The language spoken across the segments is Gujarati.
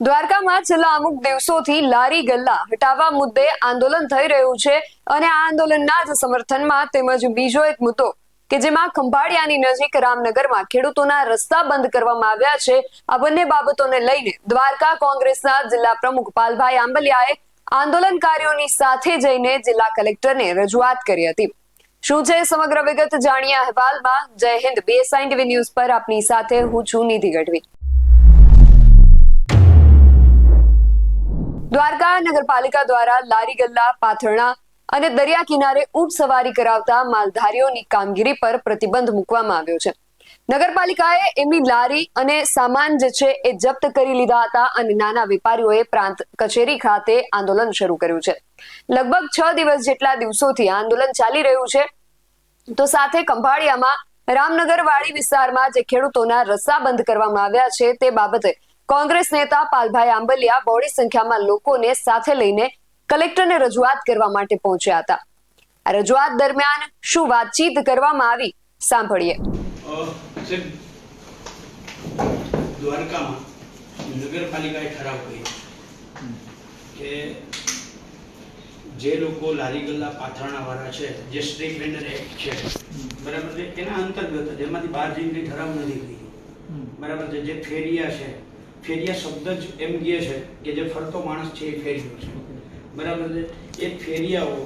દ્વારકામાં છેલ્લા અમુક દિવસોથી લારી ગલ્લા હટાવવા મુદ્દે આંદોલન થઈ રહ્યું છે અને આ આંદોલનના જ સમર્થનમાં તેમજ બીજો એક મુદ્દો કે જેમાં ખંભાળિયાની નજીક રામનગરમાં ખેડૂતોના રસ્તા બંધ કરવામાં આવ્યા છે. આ બંને બાબતોને લઈને દ્વારકા કોંગ્રેસના જિલ્લા પ્રમુખ પાલભાઈ આંબલિયાએ આંદોલનકારીઓની સાથે જઈને જિલ્લા કલેક્ટરને રજૂઆત કરી હતી. શું છે સમગ્ર વિગત? જાણીએ અહેવાલમાં જય હિન્દ બીએસઆઈ ટીવી ન્યૂઝ પર આપની સાથે હું છું નિધિ ગઢવી. દ્વારકા નગરપાલિકા દ્વારા લારી ગલ્લા, પાથરણા અને દરિયા કિનારે સવારી કરાવતા માલધારીઓની કામગીરી પર પ્રતિબંધ મૂકવામાં આવ્યો છે. નગરપાલિકાએ એમની લારી અને સામાન જે છે એ જપ્ત કરી લીધા હતા અને નાના વેપારીઓએ પ્રાંત કચેરી ખાતે આંદોલન શરૂ કર્યું છે. લગભગ છ દિવસ જેટલા દિવસોથી આંદોલન ચાલી રહ્યું છે. તો સાથે ખંભાળિયામાં રામનગર વાડી વિસ્તારમાં જે ખેડૂતોના રસ્તા બંધ કરવામાં આવ્યા છે તે બાબતે કોંગ્રેસ નેતા પાલભાઈ આંબલિયા બહોળી સંખ્યામાં લોકોને સાથે લઈને કલેક્ટરને રજૂઆત કરવા માટે પહોંચ્યા હતા. આ રજૂઆત દરમિયાન શું વાતચીત કરવામાં આવી સાંભળીએ. દ્વારકામાં નગરપાલિકાએ ઠરાવ કર્યો કે જે લોકો લારી ગલ્લા પાથરણાવાળા છે જે સ્ટ્રીટ વેન્ડર એક્ટ છે બરાબર છે એના અંતર્ગત જ એમાંથી બહાર જઈને ઠરાવ નથી કર્યો. બરાબર છે જે ફેરિયા છે ફેરિયા શબ્દ જ એમ કહે છે કે જે ફરતો માણસ છે એ ફેરિયો છે. બરાબર છે? એ ફેરિયાઓ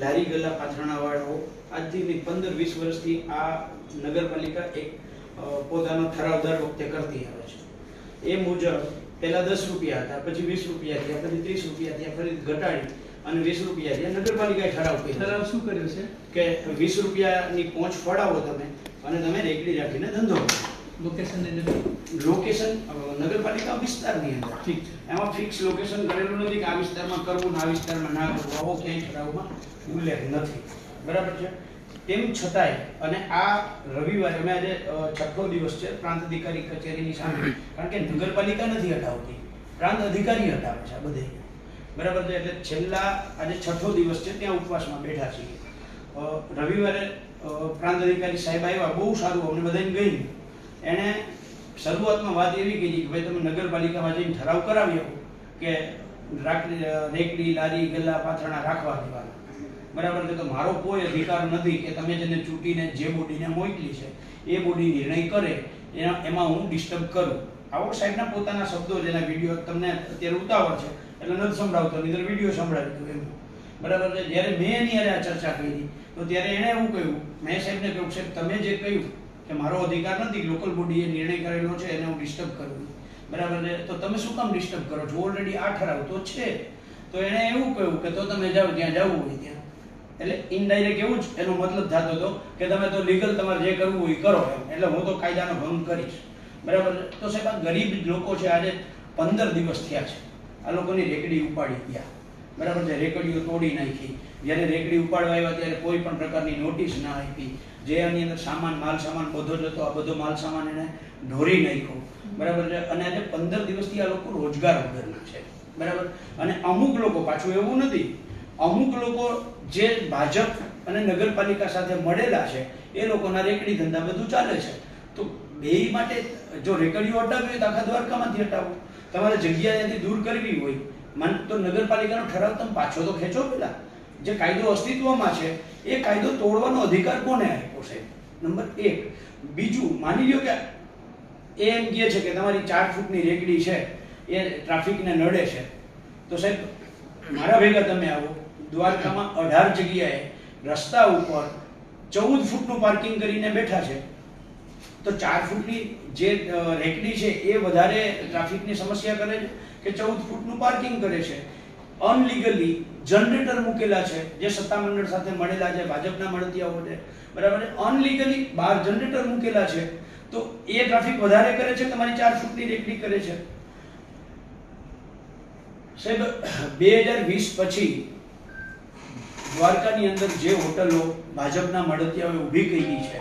લારી ગલ્લા પાથરણાવાળાઓ આજથી પંદર વીસ વર્ષથી આ નગરપાલિકા એક પોતાનો ઠરાવ દર વખતે કરતી આવે છે. એ મુજબ પહેલા દસ રૂપિયા હતા પછી વીસ રૂપિયા થયા પછી ત્રીસ રૂપિયા થયા ફરી ઘટાડી અને વીસ રૂપિયા થયા. નગરપાલિકાએ ઠરાવ કર્યો. ઠરાવ શું કર્યો છે? કે વીસ રૂપિયાની પહોંચ ફળાવો તમે અને તમે રેકડી રાખીને ધંધો કરો. લોકેશન લોકેશન નગરપાલિકા વિસ્તારની અંદર. ઠીક છે. એમાં ફિક્સ લોકેશન કરેલું નથી કે આ વિસ્તારમાં કરવું આ વિસ્તારમાં ના કરવું. આવો ક્યાંય ઠરાવમાં ઉલ્લેખ નથી. બરાબર છે? તેમ છતાંય અને આ રવિવારે અમે આજે છઠ્ઠો દિવસ છે પ્રાંત અધિકારી કચેરીની સામે. કારણ કે નગરપાલિકા નથી હટાવતી. પ્રાંત અધિકારી હટાવે છે આ બધે. બરાબર છે? એટલે છેલ્લા આજે છઠ્ઠો દિવસ છે ત્યાં ઉપવાસમાં બેઠા છીએ. રવિવારે પ્રાંત અધિકારી સાહેબ આવ્યા બહુ સારું અમને બધાને ગઈ એણે શરૂઆતમાં વાત એવી કીધી કે ભાઈ તમે નગરપાલિકામાં જઈને ઠરાવ કરાવી કે રાખડી રેકડી, લારી, ગલ્લા, પાથરણા રાખવા દેવાના. બરાબર? છે તો મારો કોઈ અધિકાર નથી કે તમે જેને ચૂંટીને જે બોડીને મોકલી છે, એ બોડી નિર્ણય કરે, એના, એમાં હું ડિસ્ટર્બ કરું. આવો સાહેબના પોતાના શબ્દો જેના વીડિયો તમને અત્યારે ઉતાવળ છે. એટલે નથી સંભળાવતો નહીં વીડિયો સંભળાવી દઉં એમ બરાબર? છે જ્યારે મેં એની અરે આ ચર્ચા કરી, તો ત્યારે એણે એવું કહ્યું, મેં સાહેબને કહ્યું, સાહેબ, તમે જે કહ્યું કે મારો અધિકાર નથી લોકલ બોડીએ નિર્ણય કરેલો છે, એને હું ડિસ્ટર્બ કરું બરાબર છે? તો તમે શું કામ ડિસ્ટર્બ કરો છો? ઓલરેડી આ ઠરાવ તો છે. તો એણે એવું કહ્યું કે તો તમે જાઓ, ત્યાં જવું હોય ત્યાં. એટલે ઇનડાયરેક્ટ એવું જ એનો મતલબ થતો હતો કે તમે તો લીગલ તમારે જે કરવું હોય કરો એમ. એટલે હું તો કાયદાનો ભંગ કરીશ. બરાબર તો સાહેબ ગરીબ લોકો છે, આજે પંદર દિવસ થયા છે. આ લોકોની રેકડી ઉપાડી ગયા. બરાબર? છે રેકડીઓ તોડી નાખી. જ્યારે રેકડી ઉપાડવા આવ્યા ત્યારે કોઈ પણ પ્રકારની નોટિસ ના આપી. જે આની અંદર સામાન માલ સામાન બધો જ હતો. આ બધો માલ સામાન એને ઢોરી નાખ્યો. બરાબર? છે અને આજે પંદર દિવસથી આ લોકો રોજગાર વગરના છે. બરાબર? અને અમુક લોકો, પાછું એવું નથી, અમુક લોકો જે ભાજપ અને નગરપાલિકા સાથે મળેલા છે, એ લોકોના રેકડી ધંધા બધું ચાલે છે. તો બે માટે જો રેકડીઓ હટાવવી હોય તો આખા દ્વારકામાંથી હટાવો. તમારે જગ્યા દૂર કરવી હોય. મન તો નગરપાલિકાનો ઠરાવ તમે પાછો તો ખેંચો પેલા. જે કાયદો અસ્તિત્વમાં છે, એ કાયદો તોડવાનો અધિકાર કોને આપ્યો છે? નંબર એક. બીજું, માની લ્યો કે એ એમ કહે છે કે તમારી ચાર ફૂટની રેકડી છે, એ ટ્રાફિકને નડે છે. તો સાહેબ, મારા ભેગા તમે આવો. દ્વારકામાં અઢાર જગ્યાએ રસ્તા ઉપર ચૌદ ફૂટનું પાર્કિંગ કરીને બેઠા છે. તો ચાર ફૂટની જે રેકડી છે, એ વધારે ટ્રાફિકની સમસ્યા કરે છે? કે ચૌદ ફૂટનું પાર્કિંગ કરે છે. અનલીગલી જનરેટર મૂકેલા છે, જે સત્તામંડળ સાથે મળેલા છે, ભાજપના મળતિયાઓ છે. બરાબર? અનલીગલી બહાર જનરેટર મૂકેલા છે, તો એ ટ્રાફિક વધારે કરે છે તમારી ચાર ફૂટની રેકડી કરે છે? સાહેબ, બે હજાર વીસ પછી દ્વારકાની અંદર જે હોટલો ભાજપના મળતિયાઓએ ઊભી કરી છે,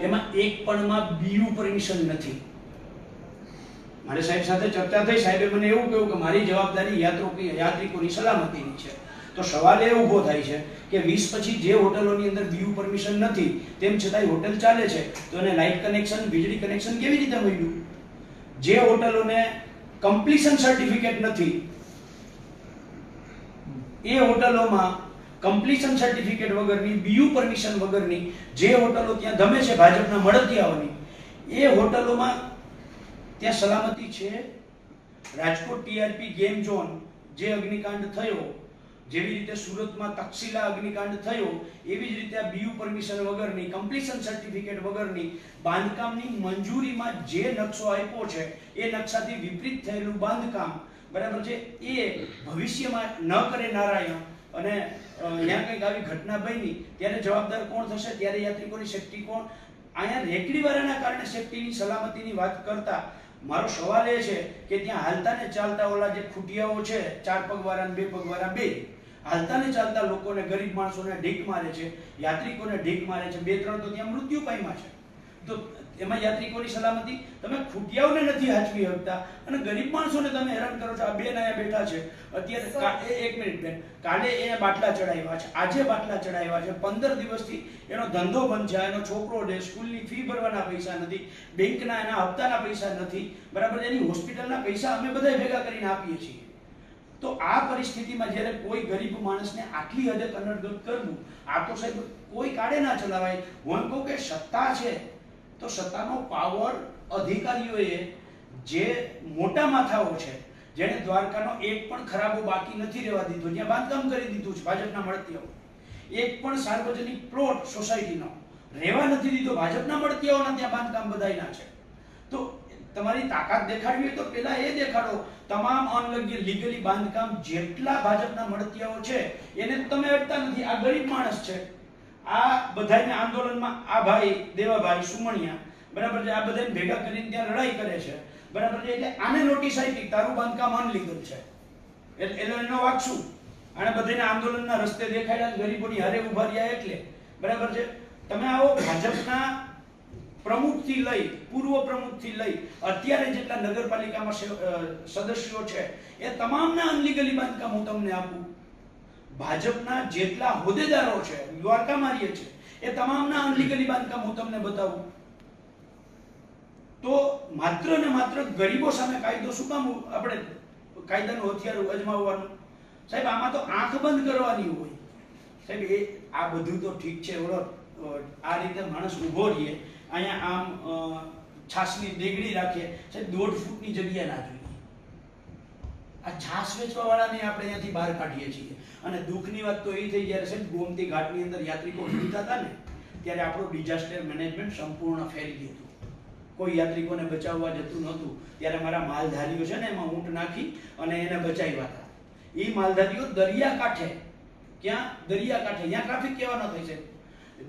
એમાં એક પણમાં બીયુ પરમિશન નથી. મારે સાહેબ સાથે ચર્ચા થઈ, સાહેબે મને એવું કહ્યું કે મારી જવાબદારી યાત્રિકો, યાત્રિકોની સલામતીની છે. તો સવાલ એ ઊભો થાય છે કે વીસ પછી જે હોટલોની અંદર બીયુ પરમિશન નથી, તેમ છતાંય હોટલ ચાલે છે, તો એને લાઇટ કનેક્શન વીજળી કનેક્શન કેવી રીતે મળ્યું? જે હોટલોને કમ્પ્લીશન સર્ટિફિકેટ નથી, એ હોટલોમાં કમ્પ્લીશન સર્ટિફિકેટ વગરની બીયુ પરમિશન વગરની જે હોટલો ત્યાં ધમે છે, ભાજપના મળતિયાઓની, એ હોટલોમાં ત્યાં સલામતી છે. રાજકોટ ટીઆરપી ગેમ ઝોન જે અગ્નિકાંડ થયો, જેવી રીતે સુરતમાં તક્ષશિલા અગ્નિકાંડ થયો, એવી જ રીતે આ બીયુ પરમિશન વગરની કમ્પ્લીશન સર્ટિફિકેટ વગરની બાંધકામની મંજૂરીમાં જે નકશો આપ્યો છે, એ નકશાથી વિપરીત થયેલું બાંધકામ, બરાબર છે, એ ભવિષ્યમાં ન કરે નારાયણ અને ત્યાં કંઈક આવી ઘટના બની, ત્યારે જવાબદાર કોણ થશે, ત્યારે યાત્રિકોની સેફટી કોણ? અહીંયા રેકડીવાળાના કારણે સેફટીની સલામતીની વાત કરતા મારો સવાલ એ છે કે ત્યાં હાલતા ને ચાલતા ઓલા જે ખૂટિયાઓ છે, ચાર પગવાળા ને બે પગવાળા, બે, હાલતા ને ચાલતા લોકોને ગરીબ માણસોને ઢીક મારે છે, યાત્રિકોને ઢીક મારે છે, બે, ત્રણ તો ત્યાં મૃત્યુ પામ્યા છે. તો એમાં યાત્રિકોની સલામતી. તમે ખૂટિયાઓને નથી હાચવી શકતા. અને ગરીબ માણસોને તમે હેરાન કરો છો. આ બેન અહીંયા બેઠા છે. અત્યારે એક મિનિટ બેન. કાલે એ બાટલા ચડાવ્યા છે. આજે બાટલા ચડાવ્યા છે. પંદર દિવસથી એનો ધંધો બંધ છે. એનો છોકરો છે. સ્કૂલની ફી ભરવાના પૈસા નથી. બેંકના એના હપ્તાના પૈસા નથી. બરાબર? એની હોસ્પિટલના પૈસા અમે બધા ભેગા કરીને આપીએ છીએ. તો આ પરિસ્થિતિમાં જ્યારે કોઈ ગરીબ માણસને આટલી હદે કન્નડગત કરવું આ તો સાહેબ કોઈ કાળે ના ચલાવાય. હું એમ કહું કે સત્તા છે. તો સત્તાનો પાવર અધિકારીઓએ જે મોટા માથાઓ છે, જેણે દ્વારકાનો એક પણ ખરાબો બાકી નથી રહેવા દીધો, જ્યાં બાંધકામ કરી દીધું છે ભાજપના મળતીઓ એક પણ સાર્વજનિક પ્લોટ સોસાયટીનો રહેવા નથી દીધો, ભાજપના મળતીઓના ત્યાં બાંધકામ બધાયના છે. તો તમારી તાકાત દેખાડવી હોય તો પેલા એ દેખાડો, તમામ અનલગ્ય લીગલી બાંધકામ જેટલા ભાજપના મળતીઓ છે, એને તમે અડતા નથી, આ ગરીબ માણસ છે. આ બધાને આંદોલનમાં આ ભાઈ દેવાભાઈ સુમણિયા, બરાબર છે? આ બધાને ભેગા કરીને ત્યાં લડાઈ કરે છે. બરાબર છે? એટલે આને નોટિસ આપી તારું બાંધકામ અનલીગલ છે. એટલે એનો વાક શું? આને બધાને આંદોલનના રસ્તે દેખાડ્યા ગરીબોની હારે ઊભા રહ્યા એટલે. બરાબર છે? તમે આવો ભાજપના પ્રમુખથી લઈ, પૂર્વ પ્રમુખથી લઈ, અત્યારે જેટલા નગરપાલિકામાં સદસ્યો છે, એ તમામના અનલીગલી બાંધકામ હું તમને આપું. ભાજપના જેટલા હોદ્દેદારો છે, દ્વારકા મારીએ છે, એ તમામના અનલીગલી બાંધકામ હું તમને બતાવું. તો માત્ર ને માત્ર ગરીબો સામે કાયદો શું કામ આપણે કાયદાનું હથિયાર અજમાવવાનું? સાહેબ, આમાં તો આંખ બંધ કરવાની હોય. સાહેબ, એ આ બધું તો ઠીક છે ઓળખ આ રીતે માણસ ઊભો રહીએ, અહીંયા આમ છાસની દેગડી રાખીએ. સાહેબ, દોઢ ફૂટની જગ્યા ના જોઈએ. આ છાસ વેચવા વાળાને આપણે અહીંયાથી બહાર કાઢીએ છીએ. અને દુઃખની વાત તો એ થઈ જ્યારે છે ગોમતી ઘાટની અંદર યાત્રિકો ભીડતા હતા ને, ત્યારે આપણું ડિઝાસ્ટર મેનેજમેન્ટ સંપૂર્ણ ફેરી હતું. કોઈ યાત્રિકોને બચાવવા જતું નહોતું. ત્યારે મારા માલધારીઓ છે ને એમાં ઊંટ નાખી અને એને બચાવ્યા હતા. એ માલધારીઓ દરિયા કાંઠે, ક્યાં? દરિયા કાંઠે. ત્યાં ટ્રાફિક કેવા ન થઈ છે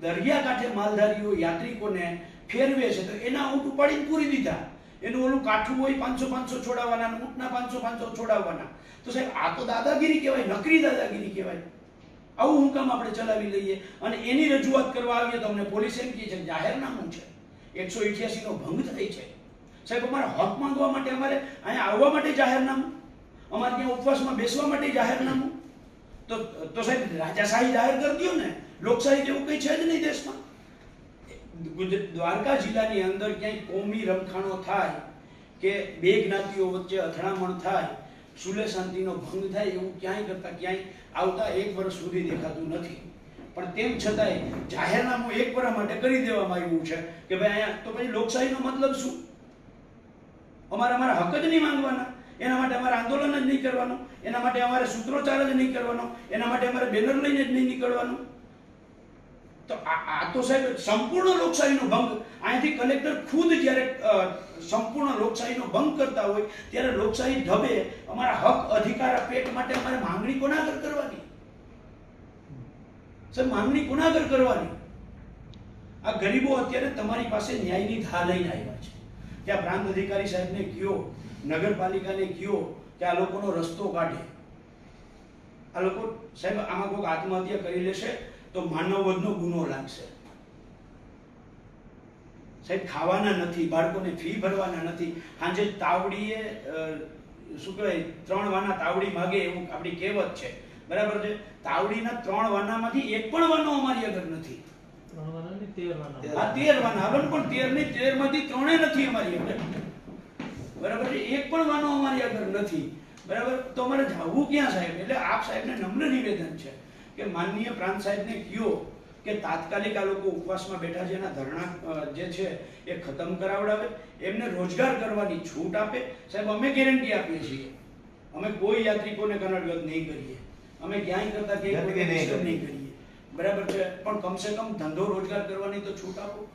દરિયા કાંઠે માલધારીઓ યાત્રિકોને ફેરવે છે તો એના ઊંટ ઉપાડીને પૂરી દીધા. એનું ઓલું કાઠું હોય પાંચસો પાંચસો છોડાવવાના ઊંટના પાંચસો પાંચસો છોડાવવાના. તો સાહેબ, આ તો દાદાગીરી કહેવાય, નકરી દાદાગીરી કહેવાય. આવું હું કામ આપણે ચલાવી લઈએ અને એની રજૂઆત કરવા આવીએ તો અમને પોલીસ એમ કહે છે જાહેરનામું છે. એકસો નો ભંગ થઈ છે. સાહેબ, અમારે હક માંગવા માટે અમારે અહીંયા આવવા માટે જાહેરનામું? અમારે ત્યાં ઉપવાસમાં બેસવા માટે જાહેરનામું? તો તો સાહેબ, રાજાશાહી જાહેર કરી દો ને. લોકશાહી જેવું કંઈ છે જ નહીં દેશમાં. દ્વારકા જિલ્લાની અંદર ક્યાંય કોમી રમખાણો થાય કે બે જ્ઞાતિઓ વચ્ચે અથડામણ થાય, સુલે શાંતિનો ભંગ થાય એવું ક્યાંય કરતા ક્યાંય આવતા એક વર્ષ સુધી દેખાતું નથી. પણ તેમ છતાંય જાહેરનામું એક વર્ષ માટે કરી દેવામાં આવ્યું છે કે ભાઈ અહીંયા તો પછી લોકશાહીનો મતલબ શું? અમારે અમારા હક જ નહીં માંગવાના. એના માટે અમારે આંદોલન જ નહીં કરવાનું. એના માટે અમારે સૂત્રોચ્ચાર જ નહીં કરવાનો. એના માટે અમારે બેનર લઈને જ નહીં નીકળવાનું. તો આ તો સાહેબ સંપૂર્ણ લોકશાહીનો ભંગ. અહીંથી કલેક્ટર ખુદ જ્યારે સંપૂર્ણ લોકશાહીનો ભંગ કરતા હોય, ત્યારે લોકશાહી ઢબે અમારા હક, અધિકાર પેટ માટે અમારે માંગણી કોના આગળ કરવાની. સાહેબ, માંગણી કોના આગળ કરવાની. આ ગરીબો અત્યારે તમારી પાસે ન્યાયની ધા લઈને આવ્યા છે. ત્યાં પ્રાંત અધિકારી સાહેબને કયો, નગરપાલિકાને કયો કે આ લોકોનો રસ્તો કાઢે. આ લોકો સાહેબ, આમાં કોઈક આત્મહત્યા કરી લેશે તો માનવવધનો ગુનો લાગશે. સાહેબ ખાવાના નથી બાળકોને ફી ભરવાના નથી. સાંજે તાવડીએ શું કહેવાય ત્રણ વાના તાવડી માગે એવું આપણી કહેવત છે. બરાબર છે? તાવડીના ત્રણ વાનામાંથી એક પણ વાનો અમારી આગળ નથી. ત્રણ વાના ને તેર વાના. પણ ની માંથી ત્રણે નથી અમારી આગળ બરાબર છે? એક પણ વાનો અમારી આગળ નથી. બરાબર? તો અમારે જવું ક્યાં સાહેબ? એટલે આપ સાહેબને નમ્ર નિવેદન છે. કે માનનીય પ્રાંત સાહેબને કયો કે તાત્કાલિક આ લોકો ઉપવાસમાં બેઠા છે એના ધરણા જે છે એ ખતમ કરાવડાવે એમને રોજગાર કરવાની છૂટ આપે. સાહેબ અમે ગેરંટી આપીએ છીએ. અમે કોઈ યાત્રિકોને કનડગત નહીં કરીએ. અમે ક્યાંય કરતા ક્યાંય કે નહીં કરીએ. બરાબર છે? પણ કમસે કમ ધંધો રોજગાર કરવાની તો છૂટ આપો.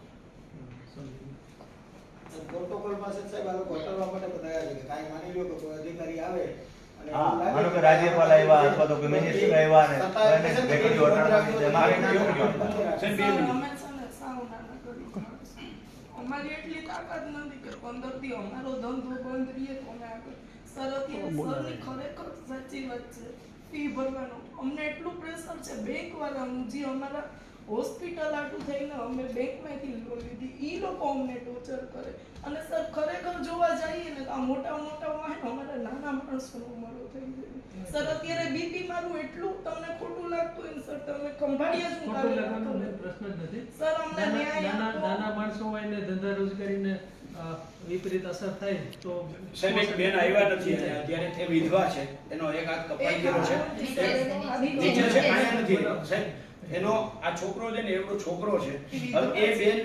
પ્રોટોકોલ પાસે સાહેબ આ લોકો હટાવવા માટે બતાવ્યા છે. કે કાંઈ માની લો કે કોઈ અધિકારી આવે હા, માનો કે રાજ્યપાલ આવ્યા અથવા તો મિનિસ્ટર આવ્યા એને છે. મારે ના. અમારી એટલી તાકાત નથી કે પંદરથી અમારો ધંધો બંધ રહીએ તો અમે આગળ સર સરની ખરેખર સાચી વાત છે ફી ભરવાનો અમને એટલું પ્રેશર છે બેંક વાળાનું જે અમારા હોસ્પિટલ આટું થઈને અમે બેંકમાંથી લોન લીધી. એ લોકો અમને ટોર્ચર કરે. અને સર ખરેખર જોવા જઈએ ને આ મોટા મોટા વાહન અમારા નાના માણસોનો મળો થઈ જાય સર અત્યારે બીપી મારું એટલું તમને ખોટું લાગતું હોય સર તમે ખંભાળિયા શું રાખો? પ્રશ્ન જ નથી. સર અમને ન્યાય નાના નાના માણસો હોય ને ધંધા રોજગારીને વિપરીત અસર થાય તો સાહેબ એક બેન આવ્યા નથી અત્યારે તે વિધવા છે. એનો એક હાથ કપાઈ ગયો છે. નીચે છે. નથી. સાહેબ એનો આ છોકરો છે ને એવડો છોકરો છે. એ બેન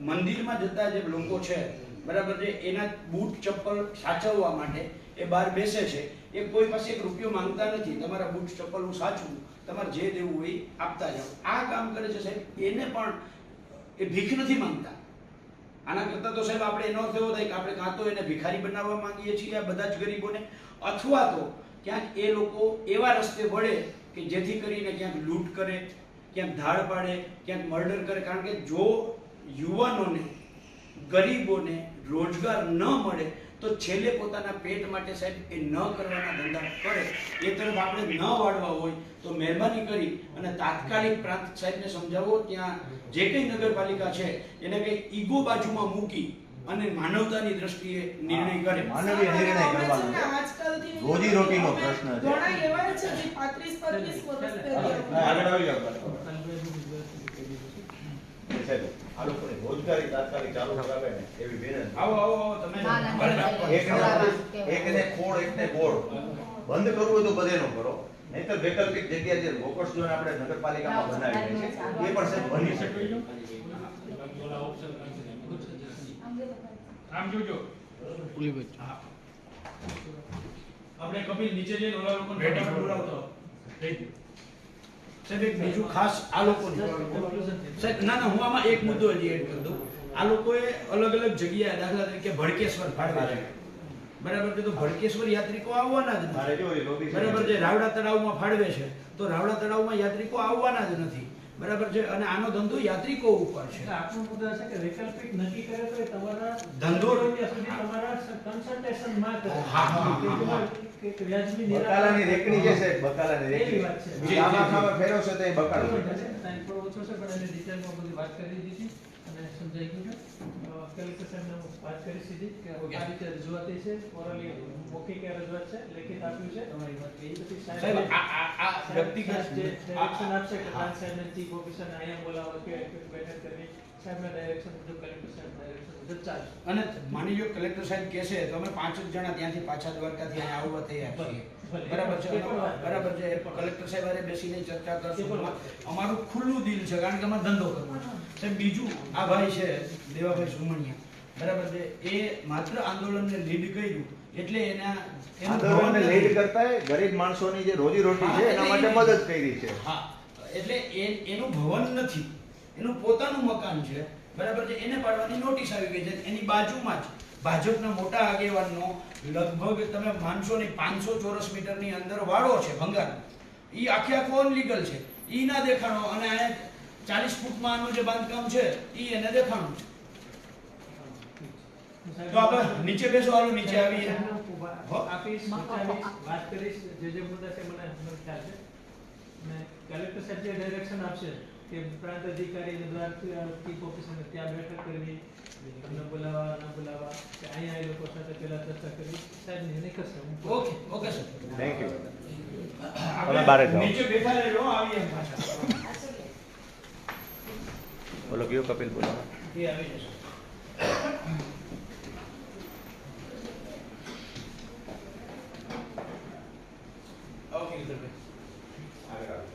મંદિરમાં જતા જે લોકો છે, બરાબર છે, એના બૂટ ચપ્પલ સાચવવા માટે એ બહાર બેસે છે. એ કોઈ પાસે એક રૂપિયો માંગતા નથી. તમારા બૂટ ચપ્પલ હું સાચવું, તમારે જે દેવું હોય આપતા જાઓ. આ કામ કરે છે સાહેબ. એને પણ એ ભીખ નથી માંગતા. આના કરતાં તો સાહેબ આપણે એનો એવો થાય કે આપણે કાં તો એને ભિખારી બનાવવા માંગીએ છીએ આ બધા જ ગરીબોને, અથવા તો ક્યાંક એ લોકો એવા રસ્તે વળે કે જેથી કરીને ક્યાંક લૂંટ કરે, ક્યાંક ધાડ પાડે, ક્યાંક મર્ડર કરે. કારણ કે જો યુવાનોને, ગરીબોને રોજગાર ન મળે, તો છેલ્લે પોતાના પેટ માટે સાહેબ એ ન કરવાના ધંધા કરે. એ તરફ આપણે ન વાળવા હોય તો મહેરબાની કરી અને તાત્કાલિક પ્રાંત સાહેબને સમજાવો. ત્યાં જે કંઈ નગરપાલિકા છે, એને કંઈ ઈગો બાજુમાં મૂકી અને માનવતાની દ્રષ્ટિએ નિર્ણય કરે. માનવીય નિર્ણય કરવાનો. રોજી રોટીનો પ્રશ્ન છે. ઘણા એવા છે જે 35 35 વર્ષ પહેલા. આગળ આવી આ લોકોની રોજગારી તાત્કાલિક ચાલુ કરાવે ને એવી વિનંતી. આવો આવો આવો તમે. એકને એકને ખોળ એકને ગોળ. બંધ કરવું હોય તો બધેનો કરો. નહીંતર વૈકલ્પિક જગ્યા જે ગોકર્સ ઝોન આપણે નગરપાલિકામાં બનાવી છે એ પણ સાહેબ બની શકે. આમ જોજો. આપણે કપિલ નીચે જઈને ઓલા બેઠક બોલાવતો. સાહેબ એક બીજું ખાસ આ લોકો સાહેબ ના ના હું આમાં એક મુદ્દો હજી એડ કરી દઉં આ લોકોએ અલગ અલગ જગ્યાએ દાખલા તરીકે ભડકેશ્વર ફાળવે છે. બરાબર છે? તો ભડકેશ્વર યાત્રિકો આવવાના જ મારે નથી બરાબર છે? રાવડા તળાવમાં ફાળવે છે. તો રાવડા તળાવમાં યાત્રિકો આવવાના જ નથી. બરાબર છે? અને આનો ધંધો યાત્રિકો ઉપર છે. આપનો મુદ્દો છે કે વૈકલ્પિક નક્કી કરે તો તમારા ધંધો- સુધી તમારા કન્સલ્ટેશનમાં કરે હા, હા, કે વ્યાજબી બકાલાની રેકડી છે બકાલાની રેકડી. વાત છે. જે આમાં ખાવા ફેરવશે તો એ બકાલો છે. ટાઈમ પર ઓછો છે પણ એની ડિટેલમાં બધી વાત કરી દીધી અને સમજાઈ ગયું છે. કલેક્ટર સાહેબને હું વાત કરી સીધી કે આ રીતે રજૂઆત છે ઓરલી મૌખિક રજૂઆત છે લેખિત આપ્યું છે. તમારી વાત એ પછી સાહેબ આ આ આ વ્યક્તિગત જે ડાયરેક્શન આપશે કે પ્લાન્ટ સાહેબને ચીફ ઓફિસરને અહીંયા બોલાવો કે કે બેઠક કરવી. સાહેબના ડાયરેક્શન મુજબ કલેક્ટર સાહેબ ડાયરેક્શન મુજબ ચાલશે. અને માની લો કલેક્ટર સાહેબ કહેશે તો અમે પાંચ જણા ત્યાંથી પાછા દ્વારકાથી અહીંયા આવવા તૈયાર છીએ. બરાબર છે. બરાબર છે. કલેક્ટર સાહેબ અરે બેસીને ચર્ચા કરશું. અમારું ખુલ્લું દિલ છે કારણ કે અમારે ધંધો કરવો છે. સાહેબ બીજું આ ભાઈ છે દેવાભાઈ સુમણિયા બરાબર છે. એ માત્ર આંદોલનને લીડ કર્યું એટલે એના આંદોલનને લીડ કરતા ગરીબ માણસોની જે રોજી રોટી છે એના માટે મદદ કરી છે. હા એટલે એ- એનું ભવન નથી. એનું પોતાનું મકાન છે. બરાબર છે. એને પાડવાની નોટિસ આવી ગઈ છે. એની બાજુમાં જ ભાજપના મોટા આગેવાનનો લગભગ તમે માનસો ને પાંચસો ચોરસ મીટરની અંદર વાળો છે ભંગાર. એ આખે આખો અનલીગલ છે. એ ના દેખાણો અને ચાલીસ ફૂટમાં આનું જે બાંધકામ છે એ એને દેખાણું છે. તો આપણે નીચે બેસો નીચે આવીએ. હો. આપીશ વાત કરીશ, જે જે મુદ્દા છે, મને ખ્યાલ છે. અને કલેક્ટર સાહેબ જે ડાયરેક્શન આપશે. કે પ્રાંત અધિકારી દ્વારા ચીફ ઓફિસરને ત્યાં બેઠક કરવી તમને બોલાવવા ન બોલાવવા કે અહીંયા એ લોકો સાથે પહેલા ચર્ચા કરવી. સાહેબ નિર્ણય કરશે? Okay okay sir. Thank you આપણે બહાર જાઓ. નીચે બેઠા રહેજો આવીએ એમ પાછા. બોલો કયો કપિલ બોલો? એ આવી જશે ભાઈ આગળ આવો.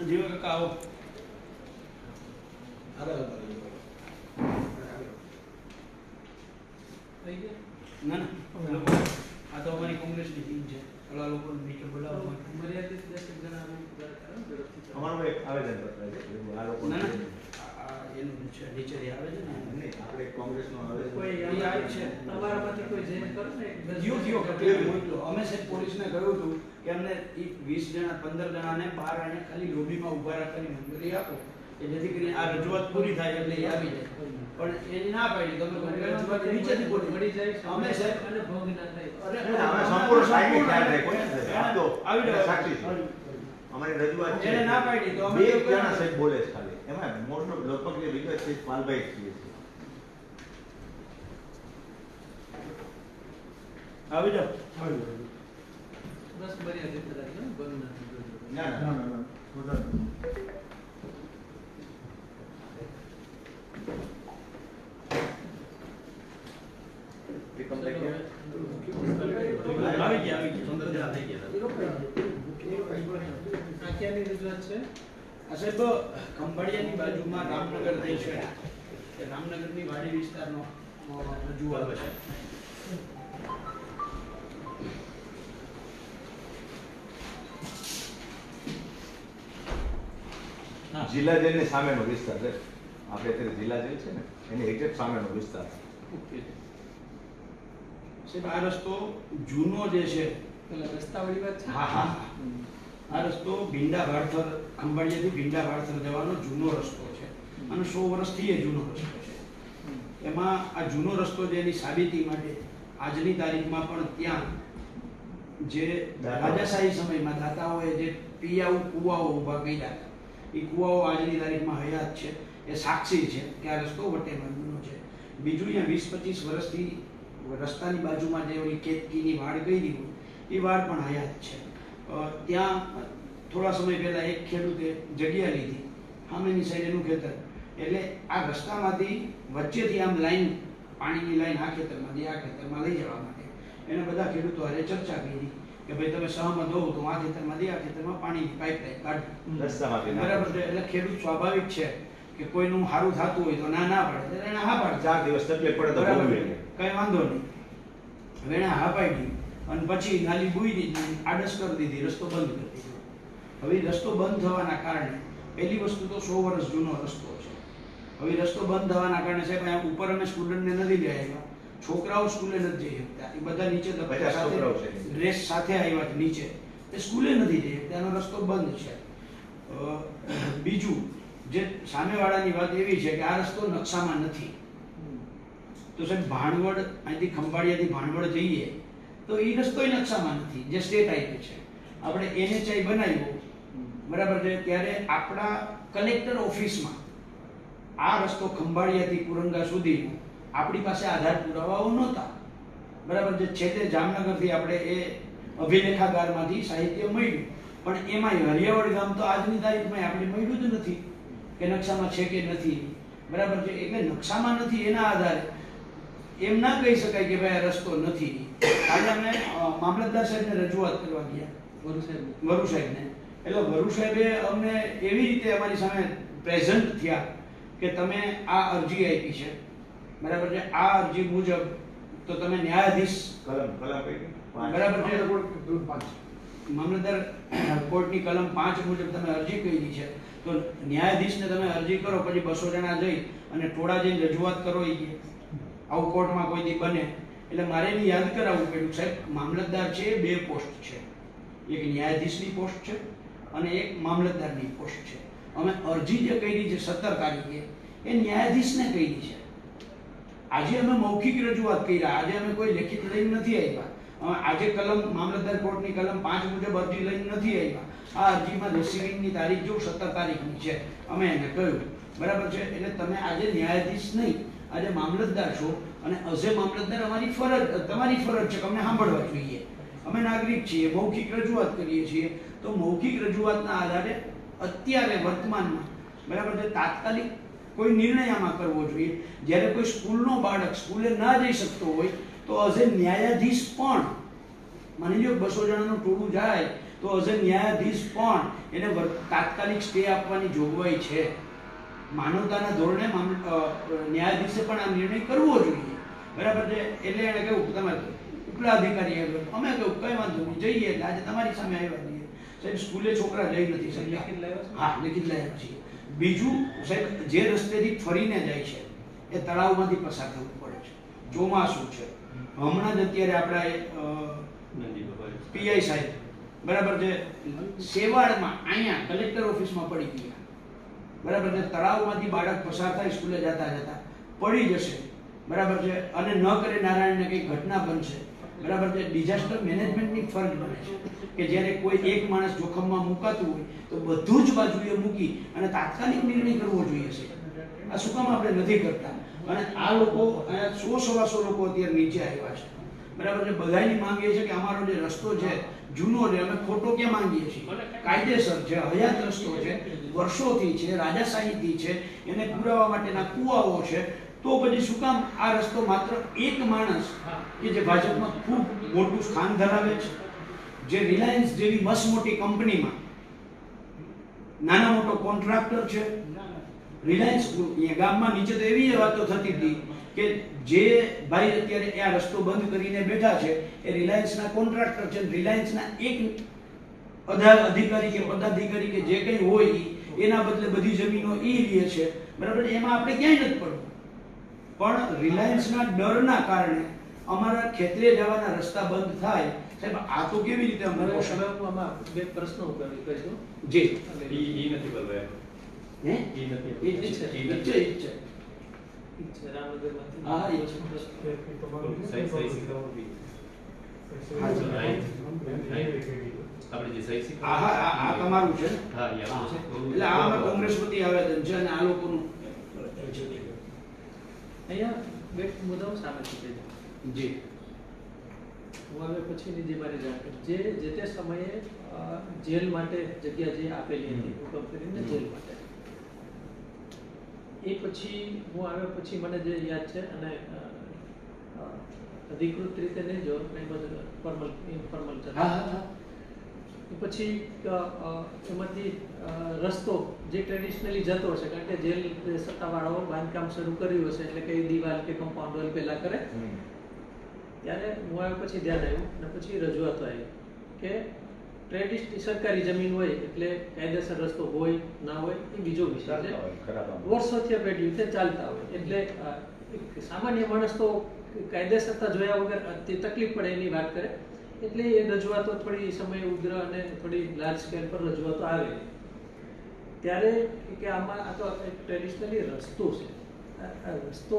જીવા કાકા આવો આગળ આવતા રહેજો. થઈ ગયા? ના ના લોકો આ તો અમારી કોંગ્રેસની ટીમ છે ઓલા લોકો નીચે બોલાવવા માટે મર્યાદિત દસેક જણા આવું કરે કરો ને ઝડપથી. અમારું એક આવેદનપત્ર છે એવું આ લોકો ના ના આ- આ એનું છે નીચે જે આવે છે ને નહીં, આપણે કોંગ્રેસનો આવેદન કોઈ એ આવી છે. તમારામાંથી કોઈ જઈને કરો ને એક દસ થયો થયો જણા કપીલ મોકલો અમે સાહેબ પોલીસને કહ્યું હતું કે અમને ઈ વીસ જણા પંદર જણાને બહાર અહીંયા ખાલી લોબીમાં ઊભા રાખવાની મંજૂરી આપો કે જેથી કરીને આ રજૂઆત પૂરી થાય એટલે એ આવી જાય પણ એની ના પાડી તમે નીચેથી બોલી. મળી જાય અમે સાહેબ અને ભોગ ના થાય. અરે અમે સંપૂર્ણ સાહેબ ખ્યાલ રહે કોઈ નથી તો આવી જાઓ. સાક્ષી. અમારી રજૂઆત છે એને ના પાડી તો અમે બે તો જણા સાહેબ બોલે છે ખાલી. એમાં મોસ્ટ ઓફ લગભગ જે વિગત છે પાલભાઈ છે. આવી છે. આવી જાઓ. બસ મર્યાદિત રાખજો ને ભોગ ના ના ના. ના વિક્રમભાઈ Thank આવી ગયા આવી ગયા પંદર જણા થઈ ગયા આ ક્યાંની રજૂઆત છે આ સાહેબ ખંભાળિયાની બાજુમાં રામનગર જે છે રામનગરની વાડી વિસ્તારનો રજૂઆત છે જિલ્લા જેલની સામેનો વિસ્તાર છે. આપણે અત્યારે જિલ્લા જેલ છે ને, એની એક્ઝેક્ટ સામેનો વિસ્તાર. સાહેબ આ રસ્તો જૂનો જે છે પેલા રસ્તાવાળી વાત છે? હા હા. આ રસ્તો ભીંડા ભાડથર ખંભાળિયાથી ભીંડા ભાડથર જવાનો જૂનો રસ્તો છે. અને સો વર્ષથી એ જૂનો રસ્તો છે. એમાં આ જૂનો રસ્તો જે એની સાબિતી માટે આજની તારીખમાં પણ ત્યાં જે રાજાશાહી સમયમાં દાતાઓએ જે પિયાઉ કુવાઓ ઊભા કર્યા હતા એ કુવાઓ આજની તારીખમાં હયાત છે. એ સાક્ષી છે કે આ રસ્તો વટેમાં જૂનો છે. બીજું અહીંયા વીસ પચીસ વર્ષથી રસ્તાની બાજુમાં જે ઓલી કેતકીની વાડ ગઈ હોય એ વાડ પણ હયાત છે. ત્યાં થોડા સમય પહેલા એક ખેડૂતે જગ્યા લીધી સામેની સાઈડ એનું ખેતર. એટલે આ રસ્તામાંથી વચ્ચેથી આમ લાઈન પાણીની લાઈન આ ખેતરમાંથી આ ખેતરમાં લઈ જવા માટે. એને બધા ખેડૂતો હારે ચર્ચા કરી કે ભાઈ તમે સહમત હોવ તો આ ખેતરમાંથી આ ખેતરમાં પાણીની પાઇપલાઈન કાઢો. રસ્તામાંથી બરાબર છે. એટલે ખેડૂત સ્વાભાવિક છે કે કોઈનું સારું થતું હોય તો ના ના પડે. એને હા પડે. ચાર દિવસ તકલીફ પડે તો. કઈ વાંધો નહીં. વેણા હા પાડી અને પછી નાલી બુઈ દીધી આડસ કરી દીધી રસ્તો બંધ કરી દીધો. હવે રસ્તો બંધ થવાના કારણે પહેલી વસ્તુ તો સો વર્ષ જૂનો રસ્તો છે. હવે રસ્તો બંધ થવાના કારણે સાહેબ ઉપર અમે સ્ટુડન્ટને નથી લઈ આવ્યા. છોકરાઓ સ્કૂલે નથી જઈ શકતા. એ બધા નીચે ધબધા સાથે ડ્રેસ સાથે આવ્યા છે નીચે. એ સ્કૂલે નથી જઈ શકતા. એનો રસ્તો બંધ છે. બીજું જે સામેવાળાની વાત એવી છે કે આ રસ્તો નકશામાં નથી. તો સાહેબ ભાણવડ, અહીંથી ખંભાળિયાથી ભાણવડ જઈએ, તો એ રસ્તોય નકશામાં નથી, જે સ્ટેટ હાઈવે છે. આપણે એનએચઆઈ બનાવ્યો, બરાબર છે, ત્યારે આપણા કલેક્ટર ઓફિસમાં આ રસ્તો ખંભાળિયાથી પુરંગા સુધી આપણી પાસે આધાર પુરાવાઓ નહોતા. બરાબર છે, છેલ્લે જામનગરથી આપણે એ અભિલેખાગારમાંથી સાહિત્ય મળ્યું. પણ એમાં હરિયાવળ ગામ તો આજની તારીખમાં આપણે મળ્યું જ નથી, કે નકશામાં છે કે નથી. બરાબર છે, એટલે નકશામાં નથી એના આધારે. એમ ના કહી શકાય કે ભાઈ આ રસ્તો નથી. આજે અમે મામલતદાર સાહેબને રજૂઆત કરવા ગયા. વરુ સાહેબ વરુ સાહેબને. એટલે વરુ સાહેબે અમને એવી રીતે અમારી સામે પ્રેઝન્ટ થયા કે તમે આ અરજી આપી છે. બરાબર છે? આ અરજી મુજબ તો તમે ન્યાયાધીશ. કલમ કલમ બરાબર છે? મામલતદાર કોર્ટની કલમ પાંચ મુજબ તમે અરજી કરી છે. તો ન્યાયાધીશને તમે અરજી કરો પછી બસો જણા જઈ અને ટોળા જઈને રજૂઆત કરો એ આવું કોર્ટમાં કોઈ દી બને. એટલે મારે એને યાદ કરાવવું પડ્યું, સાહેબ, મામલતદાર છે, બે પોસ્ટ છે. એક ન્યાયાધીશની પોસ્ટ છે અને એક મામલતદારની પોસ્ટ છે. અમે અરજી જે કરી છે સત્તર તારીખે, એ ન્યાયાધીશને કરી છે. આજે અમે મૌખિક રજૂઆત કર્યા. આજે અમે કોઈ લેખિત લઈને નથી આવ્યા. આજે કલમ, મામલતદાર કોર્ટની કલમ પાંચ મુજબ અરજી લઈને નથી આવ્યા. આ અરજીમાં રિસીવિંગની તારીખ જો સત્તર તારીખની છે. અમે એને કહ્યું. બરાબર છે? એટલે તમે આજે ન્યાયાધીશ નહીં. આજે મામલતદાર છો અને અઝે મામલતદાર અમારી ફરજ, તમારી ફરજ છે કે અમને સાંભળવા જોઈએ. અમે નાગરિક છીએ, મૌખિક રજૂઆત કરીએ છીએ. તો મૌખિક રજૂઆતના આધારે અત્યારે વર્તમાનમાં, બરાબર છે, તાત્કાલિક કોઈ નિર્ણય આમાં કરવો જોઈએ. જ્યારે કોઈ સ્કૂલનો બાળક સ્કૂલે ના જઈ શકતો હોય, તો અઝે ન્યાયાધીશ પણ, માની લો બસો જણાનું ટોળું જાય, તો અઝે ન્યાયાધીશ પણ એને તાત્કાલિક સ્ટે આપવાની જોગવાઈ છે. માનવતાના ધોરણે ન્યાયાધીશે પણ આ નિર્ણય કરવો જોઈએ. બરાબર છે? એટલે એણે કહ્યું કે તમે ઉપલા અધિકારી આવ્યો અમે કહ્યું કઈ વાંધો નહીં જઈએ એટલે આજે તમારી સામે આવ્યા છીએ. સાહેબ સ્કૂલે છોકરા જઈ નથી સાહેબ લેખિત લાવ્યા છો? હા લેખિત લાવ્યા છીએ બીજું સાહેબ જે રસ્તેથી ફરીને જાય છે એ તળાવમાંથી પસાર થવું પડે છે. ચોમાસું છે. હમણાં જ અત્યારે આપણા પીઆઈ સાહેબ બરાબર છે? સેવાડમાં અહીંયા કલેક્ટર ઓફિસમાં પડી ગયા. બરાબર છે? તળાવમાંથી બાળક પસાર થાય, સ્કૂલે જતા જતા પડી જશે. બરાબર છે? અને ન કરે નારાયણને કંઈક ઘટના બનશે. બરાબર છે? ડિઝાસ્ટર મેનેજમેન્ટની ફરજ બને છે કે જ્યારે કોઈ એક માણસ જોખમમાં મુકાતું હોય, તો બધું જ બાજુએ મૂકી અને તાત્કાલિક નિર્ણય કરવો જોઈએ છે. આ શું કામ આપણે નથી કરતા? અને આ લોકો સો સવાસો લોકો અત્યારે નીચે આવ્યા છે. બરાબર છે? બધાની માંગીએ એ છે કે અમારો જે રસ્તો છે, જૂનો છે, અમે ખોટો ક્યાં માંગીએ છીએ? કાયદેસર છે, હયાત રસ્તો છે. વર્ષોથી છે રાજાશાહીથી છે, એને પુરાવા માટેના કુવાઓ છે, તો પછી શું કામ? આ રસ્તો માત્ર એક માણસ કે જે ભાજપમાં ખૂબ મોટું સ્થાન ધરાવે છે. જે રિલાયન્સ જેવી મસ્ત મોટી કંપનીમાં નાના મોટો કોન્ટ્રાક્ટર છે. રિલાયન્સ ગામમાં નીચે તો એવી વાતો થતી હતી કે જે ભાઈ અત્યારે આ રસ્તો બંધ કરીને બેઠા છે, એ રિલાયન્સના કોન્ટ્રાક્ટર છે. રિલાયન્સના એક અધા અધિકારી કે પદાધિકારી કે જે કંઈ હોય એના બદલે બધી જમીનો એ લે છે. બરાબર? એમાં આપણે ક્યાંય નથી પડવું. પણ રિલાયન્સના ડરના કારણે અમારા ખેતરે જવાના રસ્તા બંધ થાય. સાહેબ આ તો કેવી રીતે અમારે આમાં બે પ્રશ્નો કરી ઈ નથી અને હે? ઈ ઈ જ છે ઈ છે ઈ જ છે હા, ઈ છે. આપણે જે શૈક્ષિક આ હા આ- આ તમારું છે હા એ આપણું છે. એટલે આ અમે કોંગ્રેસ વતી આવેદન છે અને આ લોકોનું. અહીંયા બે મુદ્દાઓ સામે છે જી. હવે પછીની જે મારી જાણ જે જે તે સમયે જેલ માટે જગ્યા જે આપેલી હતી હુકમ કરીને જેલ માટે. એ પછી હું આવ્યા પછી મને જે યાદ છે અને અધિકૃત રીતે નહીં જો ફોર્મલ ઇન્ફોર્મલ પછી એમાંથી રસ્તો જે ટ્રેડિશનલી જતો હશે કારણ કે જેલ સત્તાવાળાઓ બાંધકામ શરૂ કર્યું હશે એટલે કે દિવાલ કે કમ્પાઉન્ડ વોલ પહેલા કરે. ત્યારે હું આવ્યો પછી ધ્યાન આવ્યું અને પછી રજૂઆતો આવી કે ટ્રેડિશનલ સરકારી જમીન હોય એટલે કાયદેસર રસ્તો હોય ના હોય એ બીજો વિષય છે. વર્ષોથી આ પેઢી તે ચાલતા હોય. એટલે સામાન્ય માણસ તો કાયદેસરતા જોયા વગર તે તકલીફ પડે એની વાત કરે. એટલે એ રજૂઆતો થોડી સમય ઉગ્ર અને થોડી લાર્જ સ્કેલ પર રજૂઆતો આવે. ત્યારે કે આમાં આ તો ટ્રેડિશનલી રસ્તો છે. રસ્તો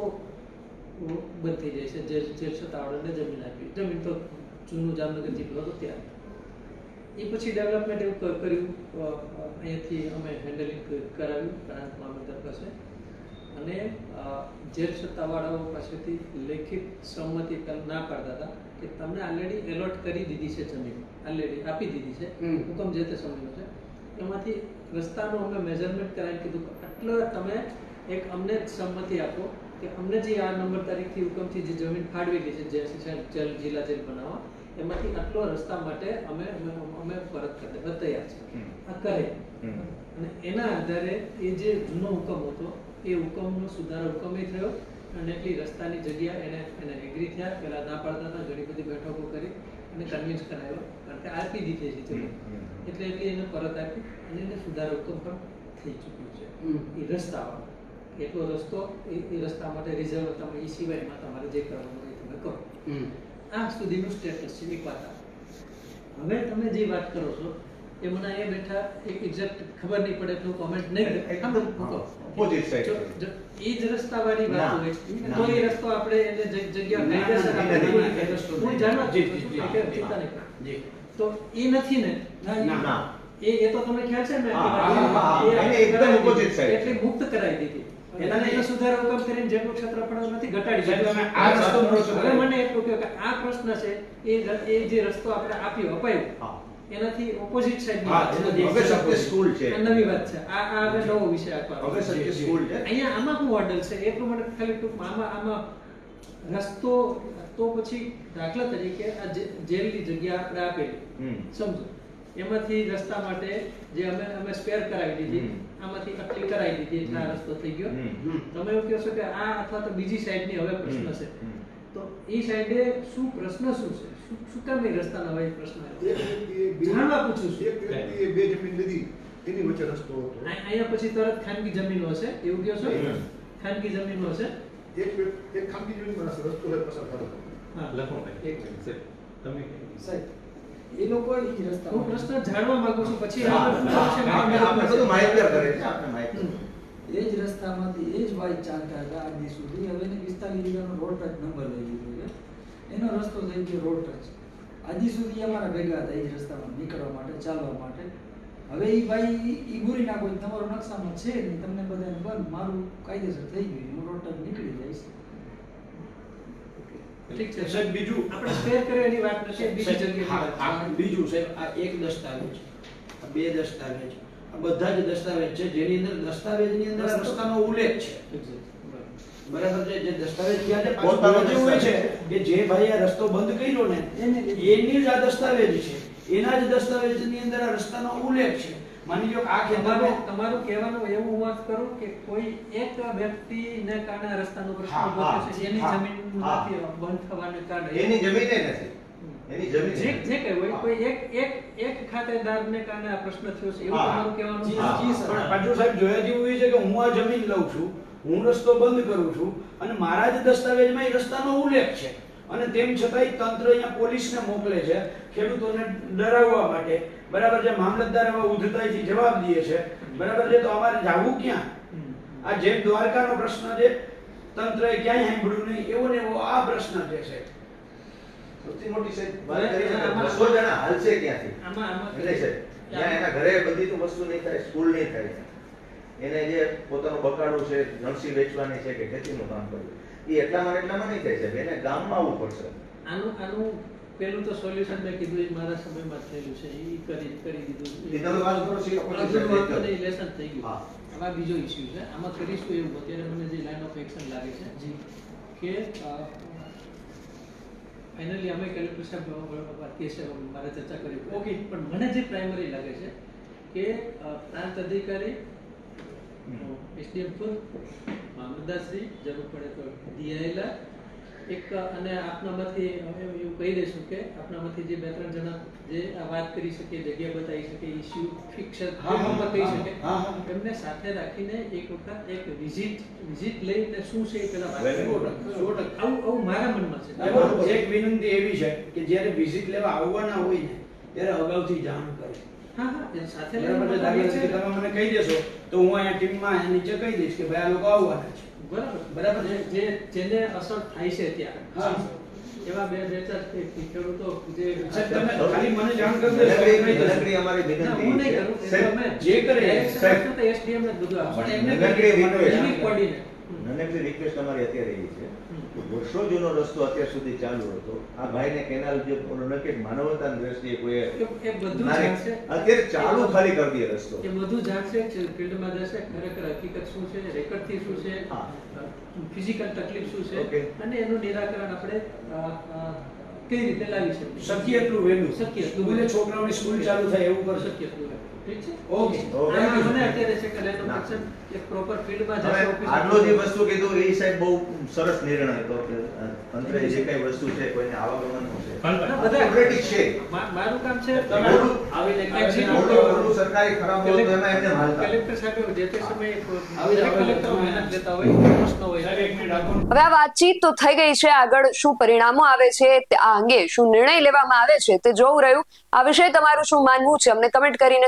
બંધ જાય છે. જે જેલ સત્તાવાળાને જમીન આપી. જમીન તો જૂનું જામનગર જિલ્લો હતો ત્યાં. એ પછી ડેવલપમેન્ટ એવું કર્યું. અહીંયાથી અમે હેન્ડલિંગ કરાવ્યું પ્રાંત મામલતદાર પાસે. અને જેલ સત્તાવાળાઓ પાસેથી લેખિત સંમતિ ના પાડતા હતા. કે તમને ઓલરેડી એલોટ કરી દીધી છે જમીન ઓલરેડી આપી દીધી છે. હુકમ જે તે સમયનો છે. એમાંથી રસ્તાનું અમે મેજરમેન્ટ કરાવી કીધું એટલે આટલો તમે એક અમને જ સંમતિ આપો કે અમને જે આ નંબર તારીખથી હુકમથી જે જમીન ફાળવેલી છે જે જેલ જિલ્લા જેલ બનાવવા એમાંથી આટલો રસ્તા માટે અમે અમે- અમે પરત કરી દેવા તૈયાર છે. આ કરે. અને એના આધારે એ જે જૂનો હુકમ હતો એ હુકમનો સુધારો હુકમ એ થયો. અને એટલી રસ્તાની જગ્યા એને એને એગ્રી થયા. પહેલા ના પાડતા હતા ઘણી બધી બેઠકો કરી અને કન્વિન્સ કરાવ્યો કારણ કે આરપી જીતે છે ચલો. એટલે એટલી એને પરત આપી અને એને સુધારો તો પણ થઈ ચૂક્યું છે. એ રસ્તામાં. એટલો રસ્તો એ એ રસ્તા માટે રિઝર્વ તમે એ સિવાયમાં તમારે જે કરવાનું હોય તમે કરો. આ સુધીનું સ્ટેટસ છે એક વાત હવે તમે જે વાત કરો છો એ મને અહીંયા બેઠા એક એક્ઝેક્ટ ખબર નહીં પડે એટલું કોમેન્ટ નહીં. જો- જો એ જ રસ્તાવાળી વાત હોય. તો એ રસ્તો આપણે એને જગ્યા કાયદેસર આપણે એ હું. જાણવા ચિંતા નહીં તો એ નથી ને? ના. એ એ તો તમને ખ્યાલ છે ને? એ એને એકદમ ઓપોઝિટ સાઈડ એટલે મુક્ત કરાવી દીધી. એના એ સુધારો હુકમ કરીને જેટલું ક્ષેત્રફળ નથી ઘટાડી તમે આ રસ્તો મને એટલું કે આ પ્રશ્ન છે એ એ જે રસ્તો આપણે આપ્યો અપાયો. એનાથી ઓપોઝિટ સાઈડ હા, હવે સત્ય સ્કૂલ છે. નવી વાત છે. આ આ હવે નવો વિષય આપવાનો હવે સત્ય સ્કૂલ છે? અહીંયા આમાં શું મોડલ છે? એ પ્રમાણે ખાલી ટૂંકમાં આમાં આમાં રસ્તો તો પછી દાખલા તરીકે આ જે- જેલની જગ્યા આપણે આપેલી સમજો. એમાંથી રસ્તા માટે જે અમે અમે સ્પેર કરાવી દીધી આમાંથી આટલી કરાવી દીધી એટલે આ રસ્તો થઈ ગયો. તમે એવું કહો છો કે આ અથવા તો બીજી સાઈડની હવે પ્રશ્ન છે. તો એ સાઈડે શું પ્રશ્ન શું છે? શું શું કામ એ રસ્તાના નવા પ્રશ્ન એક વ્યક્તિએ જાણવા પૂછું છું. એક વ્યક્તિએ બે જમીન લીધી એની વચ્ચે રસ્તો હતો. અહીંયા પછી તરત ખાનગી જમીનો હશે એવું કહો છો. ખાનગી જમીનો હશે? એક એક ખાનગી જમીનમાં રસ્તો રસ્તો પસાર થતો. હા. સાહેબ એ લોકો એ રસ્તા હું પ્રશ્ન જાણવા માંગુ છું પછી આપણે છે આપણે બધું માહિતગાર કરે છે. આપણે માહિતગાર. એ જ રસ્તામાંથી એ જ બાઇક ચાલતા હતા આજની સુધી. હવે એને પિસ્તાલીસ વીઘાનો રોડ ટચ નંબર લઈ લીધો છે. એનો રસ્તો થઈ ગયો રોડ ટચ આજી સુધી અમારા ભેગા હતા એ જ રસ્તામાં નીકળવા માટે ચાલવા માટે. હવે એ ભાઈ એ ગુરી નાખો તમારો નકશામાં છે નહીં. તમને બધાને બંધ. મારું કાયદેસર થઈ ગયું. હું રોડ ટચ નીકળી જઈશ. ઠીક છે. સાહેબ બીજું આપણે સ્પેર કરે એની વાત નથી. બીજી જગ્યાએ સાહેબ આ એક દસ્તાવેજ આ બે દસ્તાવેજ. આ બધા જ દસ્તાવેજ છે જેની અંદર દસ્તાવેજની અંદર આ રસ્તાનો ઉલ્લેખ છે. બરાબર છે? જે દસ્તાવેજ ક્યાં છે પાછું પોતાનો છે. કે જે ભાઈ આ રસ્તો બંધ કર્યો ને એની જ આ દસ્તાવેજ છે. એના જ દસ્તાવેજની અંદર આ રસ્તાનો ઉલ્લેખ છે. માની લો આ તમારું તમારું કહેવાનું એવું હું અર્થ કરું કે કોઈ એક વ્યક્તિને કારણે રસ્તાનો પ્રશ્ન ઊભો એની જમીન જમીનમાંથી બંધ થવાને કારણે. એની જમીને નથી. એની જમીન જે કઈ હોય કોઈ એક એક એક ખાતેદારને કારણે આ પ્રશ્ન થયો છે એવું. તમારું કહેવાનું છે? હા. જી સર. પણ પાછું સાહેબ જોયા જેવું એ છે કે હું આ જમીન લઉં છું હું રસ્તો બંધ કરું છું અને મારા જ દસ્તાવેજમાં એ રસ્તાનો ઉલ્લેખ છે. અને તેમ છતાંય તંત્ર અહીંયા પોલીસને મોકલે છે ખેડૂતોને ડરાવવા માટે. બરાબર છે મામલતદાર એવા ઉધતાઈથી જવાબ દે છે. બરાબર છે તો અમારે જાવું ક્યાં? આ જેમ દ્વારકાનો પ્રશ્ન છે તંત્રએ ક્યાંય સાંભળ્યું નહીં એવો ને એવો આ પ્રશ્ન છે. સાહેબ સૌથી મોટી સાહેબ બસો જણા હાલશે ક્યાંથી? આમાં આમાં એટલે છે ત્યાં એના ઘરે બધી તો વસ્તુ નહીં થાય સ્કૂલ નહીં થાય. એને જે પોતાનું બકાડું છે નરસી વેચવાની છે કે ખેતીનું કામ કરવું એ એટલામાં માટે એટલામાં નહીં થાય સાહેબ એને ગામમાં આવવું પડશે. આનું આનું પેલું તો સોલ્યુશન મેં કીધું એ મારા સમયમાં થયેલું છે એ કરી કરી દીધું. lesson થઈ ગયું. હા. હવે બીજો ઇસ્યુ છે. આમાં કરીશું એવું અત્યારે મને જે લાઈન ઓફ એક્શન લાગે છે જી કે ફાઇનલી અમે કલેક્ટર સાહેબ વાત કે છે મારે ચર્ચા કરી. ઓકે પણ મને જે પ્રાઇમરી લાગે છે કે પ્રાંત અધિકારી એસડીએમ ખુદ મામલતદારશ્રી જરૂર પડે તો ડીઆઈલા એક અને આપનામાંથી અમે એવું કહી દઈશું કે આપનામાંથી જે બે ત્રણ જણા જે આ વાત કરી શકે જગ્યા બતાવી શકે ઇસ્યુ ફિક્સર હા, હા, કહી શકે. એમને સાથે રાખીને એક વખત એક વિઝિટ વિઝિટ લઈને શું છે પેલા. આવું આવું મારા મનમાં છે. એક વિનંતી એવી છે કે જ્યારે વિઝિટ લેવા આવવાના હોય ને ત્યારે અગાઉથી જાણ કરે. હા હા સાથે મને કહી દેશો તો હું અહીંયા ટીમમાં નીચે કહી દઈશ કે ભાઈ આ લોકો આવવાના છે. બરાબર? બરાબર. જે જેને અસર થાય છે ત્યાં. એવા બે બે ચાર ખેડૂતો જે તમે ખાલી મને જાણ કરી અમારી વિનંતી નહીં કરું. એ તો સાહેબ, અમે જે કરે, સાહેબ. તો એસડીએમ ને બધું આપશું. પણ એમને. હમ. રિક્વેસ્ટ અમારી અત્યારે એ છે. વર્ષો જૂનો રસ્તો અત્યાર સુધી ચાલુ હતો. આ ભાઈને કેનાલ જે નક્કી માનવતાની દ્રષ્ટિએ કોઈ અત્યારે ચાલુ ખાલી કરી દે રસ્તો. એ બધું જાણશે ફિલ્ડમાં જશે. ખરેખર હકીકત શું છે? રેકર્ડથી શું છે? ફિઝિકલ તકલીફ શું છે. અને એનું નિરાકરણ આપણે કઈ રીતે લાવી શકીએ? શક્ય એટલું વહેલું. શક્ય એટલું છોકરાઓની સ્કૂલ ચાલુ થાય એવું કરી શક્ય એટલું વહેલું. ઠીક છે? Okay Okay. મને અત્યારે છે કે લેનો ના. એક પ્રોપર ફિલ્ડમાં હવે જશે office આગલો જે વસ્તુ કીધું? એ સાહેબ બહુ સરસ નિર્ણય હતો કે તંત્રે જે કઈ વસ્તુ છે કોઈને આવાગમનનું છે બધા ઓલરેડી છે. મારું કામ છે તમે મોડું- આવીને Execute મોટું મોટું સરકારી ખરાબ હોય તો એમાં એમને હાલતા. કલેક્ટર સાહેબ જે તે સમયે આવી જાઓ, આવી કલેક્ટરો જાઓ. મહેનત લેતા હોય પ્રશ્નો હોય. સાહેબ એક મિનિટ આપો ને. હવે આ વાતચીત તો થઈ ગઈ છે. આગળ શું પરિણામો આવે છે? તે આ અંગે શું નિર્ણય લેવામાં આવે છે? તે જોવું રહ્યું. આ વિષય તમારું શું માનવું છે? અમને કમેન્ટ કરીને